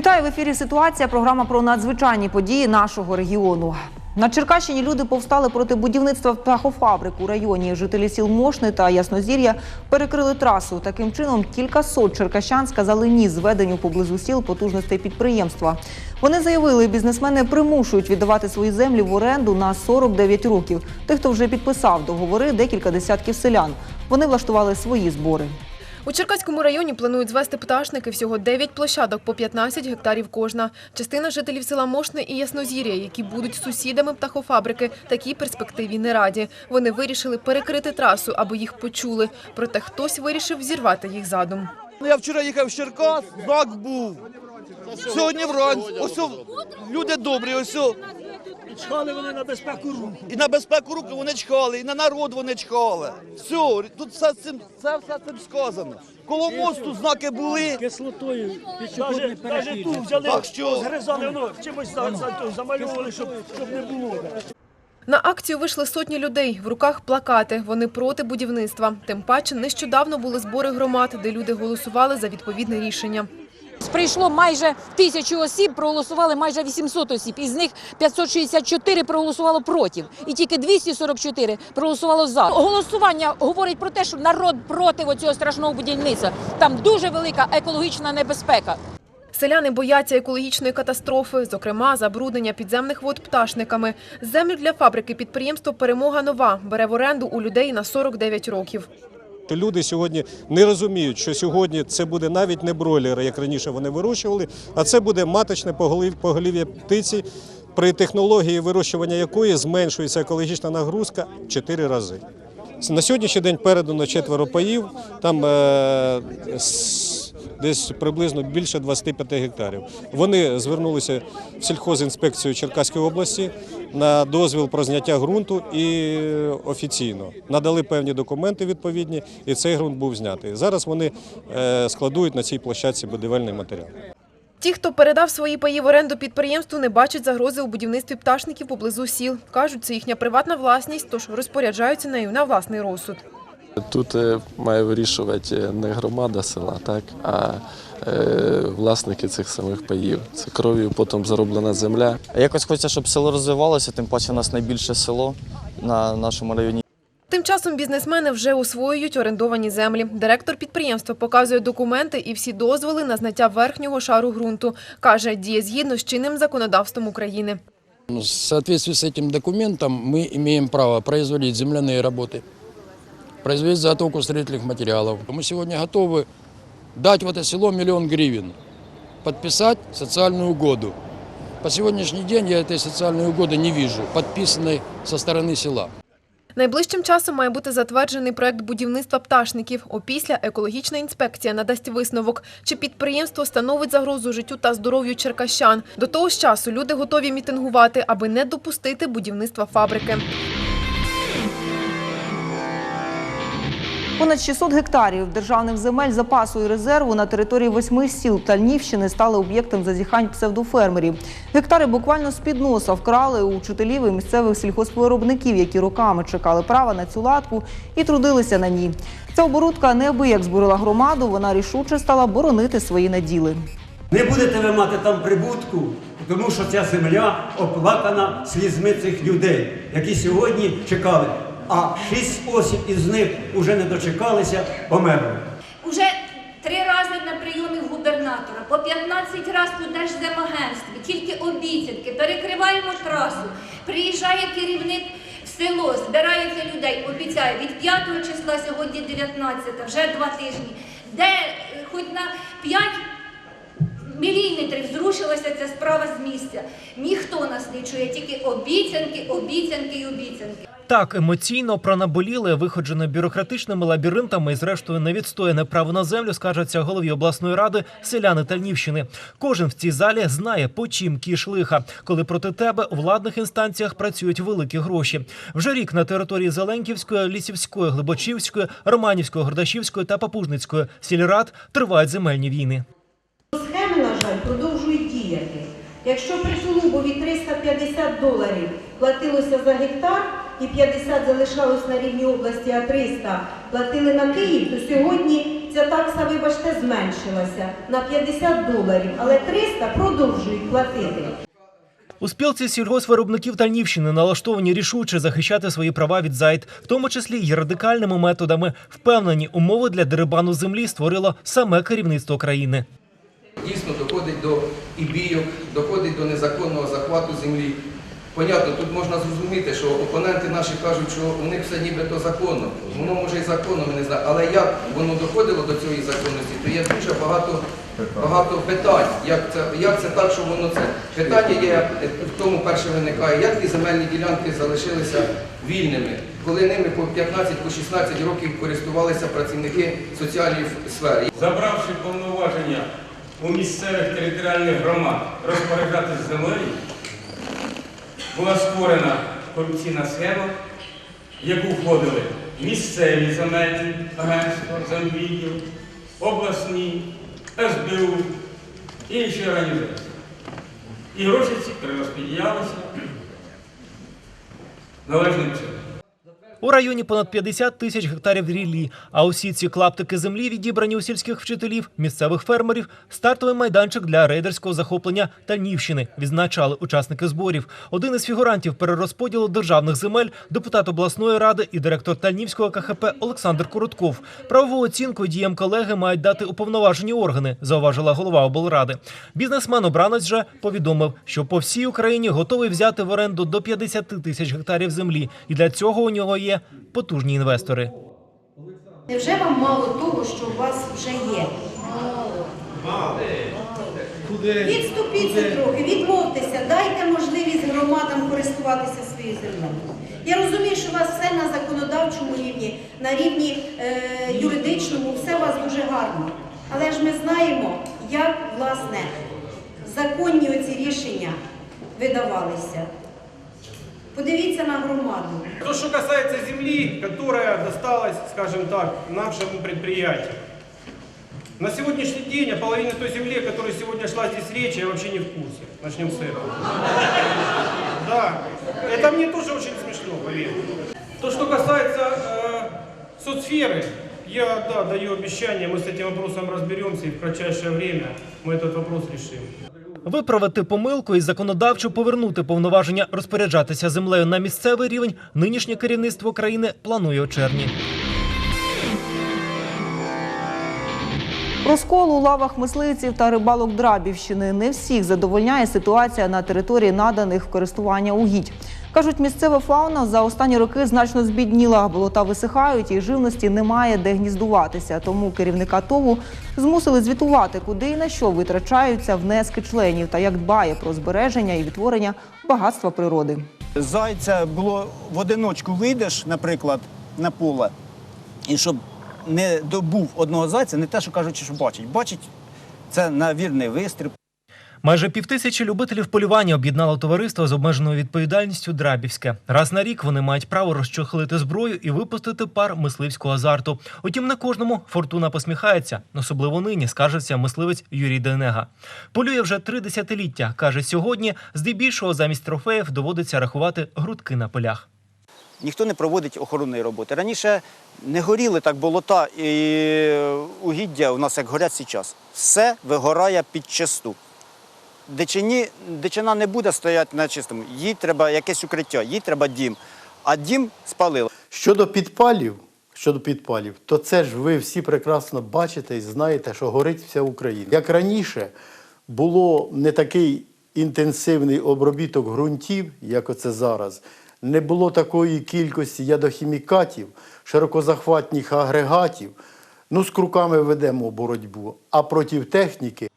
Вітаю в ефірі. Ситуація. Програма про надзвичайні події нашого регіону. На Черкащині люди повстали проти будівництва птахофабрик у районі. Жителі сіл Мошни та Яснозір'я перекрили трасу. Таким чином, кількасот черкащан сказали ні зведенню поблизу сіл потужностей підприємства. Вони заявили, бізнесмени примушують віддавати свої землі в оренду на 49 років. Тих, хто вже підписав договори, декілька десятків селян. Вони влаштували свої збори. У Черкаському районі планують звести пташники всього 9 площадок по 15 гектарів кожна. Частина жителів села Мошне і Яснозір'я, які будуть сусідами птахофабрики, такій перспективі не раді. Вони вирішили перекрити трасу, аби їх почули. Проте хтось вирішив зірвати їх задум. Ну, я вчора їхав з Черкас, знак був. Сьогодні вранці. Ось люди добрі, ось. Чхали вони на безпеку руху. і на безпеку руки вони чхали, і на народ вони чхали. Все, тут все цим, це все цим сказано. Коло мосту знаки були. Кислотою пішохідний Навіть тут взяли, Так що? згризали, воно чимось за- за- замальовували, щоб, щоб не було. На акцію вийшли сотні людей. В руках плакати. Вони проти будівництва. Тим паче нещодавно були збори громад, де люди голосували за відповідне рішення. Прийшло майже тисячу осіб, проголосували майже 800 осіб. Із них 564 проголосувало проти. І тільки 244 проголосувало за. Голосування говорить про те, що народ проти цього страшного будівництва. Там дуже велика екологічна небезпека. Селяни бояться екологічної катастрофи, зокрема забруднення підземних вод пташниками. Землю для фабрики підприємство Перемога нова бере в оренду у людей на 49 років. То люди сьогодні не розуміють, що сьогодні це буде навіть не бройлери, як раніше вони вирощували, а це буде маточне поголів- поголів'я птиці, при технології вирощування якої зменшується екологічна нагрузка в 4 рази. На сьогоднішній день передано четверо паїв, там е, десь приблизно більше 25 гектарів. Вони звернулися в сільхозінспекцію Черкаської області на дозвіл про зняття ґрунту і офіційно надали певні документи відповідні, і цей ґрунт був знятий. Зараз вони е, складують на цій площадці будівельний матеріал. Ті, хто передав свої паї в оренду підприємству, не бачать загрози у будівництві пташників поблизу сіл. Кажуть, це їхня приватна власність, тож розпоряджаються нею на власний розсуд. Тут е, має вирішувати не громада села, так, а е, власники цих самих паїв. Це кров'ю потім зароблена земля. Якось хочеться, щоб село розвивалося, тим паче у нас найбільше село на нашому районі. Тим часом бізнесмени вже освоюють орендовані землі. Директор підприємства показує документи і всі дозволи на зняття верхнього шару ґрунту. Каже, діє згідно з чинним законодавством України. В соответствии с этим документом мы имеем право производить земляные работы, производить заготовку строительных материалов. Мы сегодня готовы дать в это село миллион гривен, подписать социальную угоду. По сегодняшний день я этой социальной угоды не вижу, подписанной со стороны села. Найближчим часом має бути затверджений проект будівництва пташників. Опісля екологічна інспекція надасть висновок, чи підприємство становить загрозу життю та здоров'ю черкащан. До того ж часу люди готові мітингувати, аби не допустити будівництва фабрики. Понад 600 гектарів державних земель запасу і резерву на території восьми сіл Тальнівщини стали об'єктом зазіхань псевдофермерів. Гектари буквально з-під носа вкрали у вчителів і місцевих сільхозвиробників, які роками чекали права на цю латку і трудилися на ній. Ця оборудка неабияк збурила громаду, вона рішуче стала боронити свої наділи. Не будете ви мати там прибутку, тому що ця земля оплакана слізьми цих людей, які сьогодні чекали. А шість осіб із них вже не дочекалися, померли. Уже три рази на прийомі губернатора, по 15 разів у Держземагентстві, тільки обіцянки, перекриваємо трасу. Приїжджає керівник село, збирається людей, обіцяє від 5 числа, сьогодні 19, вже два тижні, де е, хоч на 5 міліметрів зрушилася ця справа з місця. Ніхто нас не чує, тільки обіцянки, обіцянки і обіцянки. Так емоційно пронаболіли, виходжено бюрократичними лабіринтами і, зрештою, невідстояне право на землю скажеться голові обласної ради селяни Тальнівщини. Кожен в цій залі знає, по чим кіш лиха, коли проти тебе у владних інстанціях працюють великі гроші. Вже рік на території Зеленківської, Лісівської, Глибочівської, Романівської, Гордашівської та Папужницької сільрад тривають земельні війни. Схеми, на жаль, продовжують діяти. Якщо при Тулубові 350 доларів платилося за гектар і 50 залишалось на рівні області, а 300 платили на Київ, то сьогодні ця такса, вибачте, зменшилася на 50 доларів, але 300 продовжують платити. У спілці сільгоспвиробників Тальнівщини налаштовані рішуче захищати свої права від зайд, в тому числі й радикальними методами. Впевнені, умови для дерибану землі створило саме керівництво країни. Дійсно доходить до і бійок, доходить до незаконного захвату землі. Понятно, тут можна зрозуміти, що опоненти наші кажуть, що у них все нібито законно. Воно може і законно, ми не знаємо. Але як воно доходило до цієї законності, то є дуже багато, багато питань. Як це, як це так, що воно це питання є в тому перше виникає, як ті земельні ділянки залишилися вільними, коли ними по 15 по 16 років користувалися працівники соціальної сфери. Забравши повноваження у місцевих територіальних громад розпоряджатися землею, була створена корупційна схема, в яку входили місцеві земельні агентства, земвідділ, обласні, СБУ, інші організації. І гроші ці перерозподілялися належним чином. У районі понад 50 тисяч гектарів ріллі, а усі ці клаптики землі відібрані у сільських вчителів, місцевих фермерів, стартовий майданчик для рейдерського захоплення Тальнівщини, відзначали учасники зборів. Один із фігурантів перерозподілу державних земель, депутат обласної ради і директор Тальнівського КХП Олександр Коротков. Правову оцінку діям колеги мають дати уповноважені органи, зауважила голова облради. Бізнесмен-обранець же повідомив, що по всій Україні готовий взяти в оренду до 50 тисяч гектарів землі, і для цього у нього є потужні інвестори. Невже вам мало того, що у вас вже є? Відступіться трохи, відмовтеся, дайте можливість громадам користуватися своєю землею. Я розумію, що у вас все на законодавчому рівні, на рівні е, юридичному, все у вас дуже гарно. Але ж ми знаємо, як власне законні оці рішення видавалися. Подивіться на громаду. То, что касается земли, которая досталась, скажем так, нашему предприятию. На сегодняшний день о половине той земли, о которой сегодня шла здесь речь, я вообще не в курсе. Начнем с этого. Да, это мне тоже очень смешно, поверьте. То, что касается э, соцсферы, я да, даю обещание, мы с этим вопросом разберемся и в кратчайшее время мы этот вопрос решим. Виправити помилку і законодавчо повернути повноваження розпоряджатися землею на місцевий рівень нинішнє керівництво країни планує у червні. Розкол у лавах мисливців та рибалок Драбівщини не всіх задовольняє ситуація на території наданих в користування угідь. Кажуть, місцева фауна за останні роки значно збідніла, болота висихають і живності немає де гніздуватися. Тому керівника ТОВу змусили звітувати, куди і на що витрачаються внески членів та як дбає про збереження і відтворення багатства природи. Зайця було в одиночку вийдеш, наприклад, на поле, і щоб не добув одного зайця, не те, що кажуть, що бачить. Бачить це на вірний вистріл. Майже півтисячі любителів полювання об'єднало товариство з обмеженою відповідальністю Драбівське. Раз на рік вони мають право розчохлити зброю і випустити пар мисливського азарту. Утім, не кожному фортуна посміхається, особливо нині, скаржиться мисливець Юрій Денега. Полює вже три десятиліття. каже, сьогодні здебільшого замість трофеїв доводиться рахувати грудки на полях. Ніхто не проводить охоронної роботи. Раніше не горіли так болота і угіддя у нас як горять зараз. Все вигорає під чисту. Дичині, дичина не буде стояти на чистому. Їй треба якесь укриття, їй треба дім. А дім спалили. Щодо підпалів, щодо підпалів, то це ж ви всі прекрасно бачите і знаєте, що горить вся Україна. Як раніше було не такий інтенсивний обробіток ґрунтів, як оце зараз, не було такої кількості ядохімікатів, широкозахватних агрегатів. Ну, з круками ведемо боротьбу, а проти техніки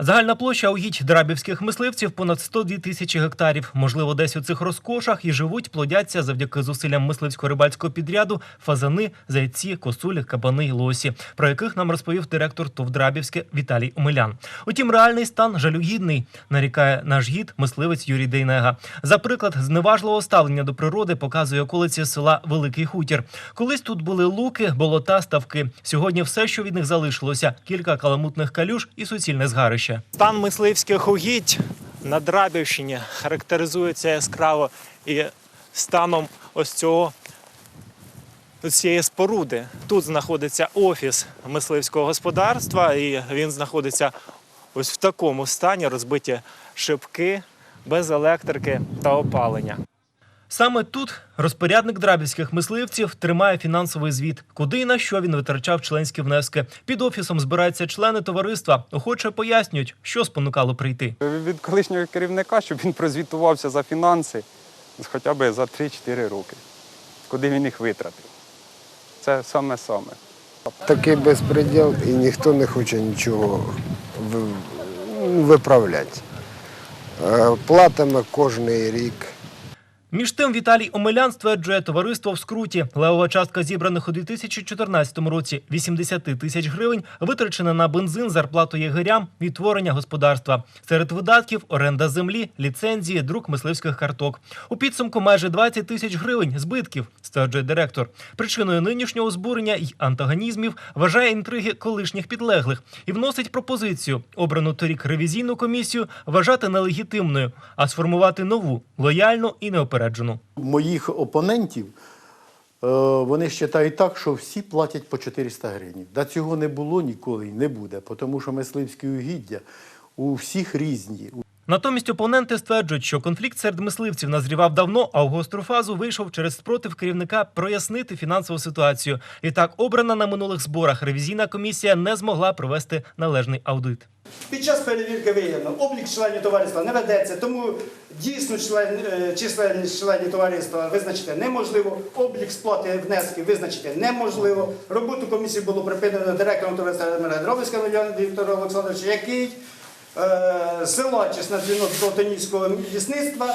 Загальна площа угідь драбівських мисливців понад 102 тисячі гектарів. Можливо, десь у цих розкошах і живуть, плодяться завдяки зусиллям мисливсько-рибальського підряду фазани, зайці, косулі, кабани й лосі, про яких нам розповів директор ТОВ Драбівське Віталій Омелян. Утім, реальний стан жалюгідний, нарікає наш гід мисливець Юрій Дейнега. За приклад зневажливого ставлення до природи показує околиці села Великий Хутір. Колись тут були луки, болота, ставки. Сьогодні все, що від них залишилося: кілька каламутних калюж і суцільне згарище. Стан мисливських угідь на Драбівщині характеризується яскраво і станом ось цього цієї споруди. Тут знаходиться офіс мисливського господарства, і він знаходиться ось в такому стані, розбиті шибки, без електрики та опалення. Саме тут розпорядник драбівських мисливців тримає фінансовий звіт, куди і на що він витрачав членські внески. Під офісом збираються члени товариства. Охоче пояснюють, що спонукало прийти. від колишнього керівника, щоб він прозвітувався за фінанси хоча б за 3-4 роки, куди він їх витратив. Це саме-саме. Такий безпреділ і ніхто не хоче нічого виправляти. Е, Платимо кожен рік. Між тим Віталій Омелян стверджує товариство в скруті. Левова частка зібраних у 2014 році 80 тисяч гривень витрачена на бензин, зарплату єгерям, відтворення господарства. Серед видатків оренда землі, ліцензії, друк мисливських карток. У підсумку майже 20 тисяч гривень збитків, стверджує директор. Причиною нинішнього збурення й антагонізмів вважає інтриги колишніх підлеглих і вносить пропозицію обрану торік ревізійну комісію вважати нелегітимною, а сформувати нову лояльну і неопереджену. Моїх опонентів е, вони вважають так, що всі платять по 400 гривень. Да цього не було ніколи і не буде, тому що мисливські угіддя у всіх різні. Натомість опоненти стверджують, що конфлікт серед мисливців назрівав давно, а в гостру фазу вийшов через спротив керівника прояснити фінансову ситуацію. І так, обрана на минулих зборах ревізійна комісія не змогла провести належний аудит. Під час перевірки виявлено, облік членів товариства не ведеться, тому дійсно член, е, численність членів товариства визначити неможливо, облік сплати внесків визначити неможливо. Роботу комісії було припинено директором товариства Дробицьким Мільйоном Віктором Олександровичем, який е, силаючись на дзвінок лісництва,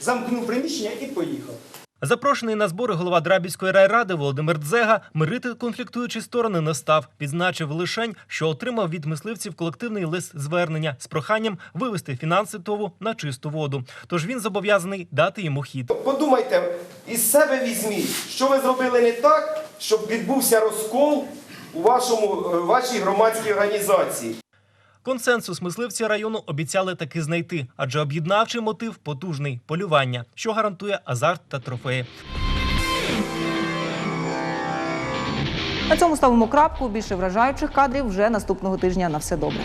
замкнув приміщення і поїхав. Запрошений на збори голова Драбівської райради Володимир Дзега мирити конфліктуючі сторони не став. Відзначив лишень, що отримав від мисливців колективний лист звернення з проханням вивести фінанси ТОВу на чисту воду. Тож він зобов'язаний дати йому хід. Подумайте, із себе візьміть, що ви зробили не так, щоб відбувся розкол у вашому, е, вашій громадській організації. Консенсус мисливці району обіцяли таки знайти, адже об'єднавчий мотив потужний полювання, що гарантує азарт та трофеї. На цьому ставимо крапку. Більше вражаючих кадрів вже наступного тижня. На все добре.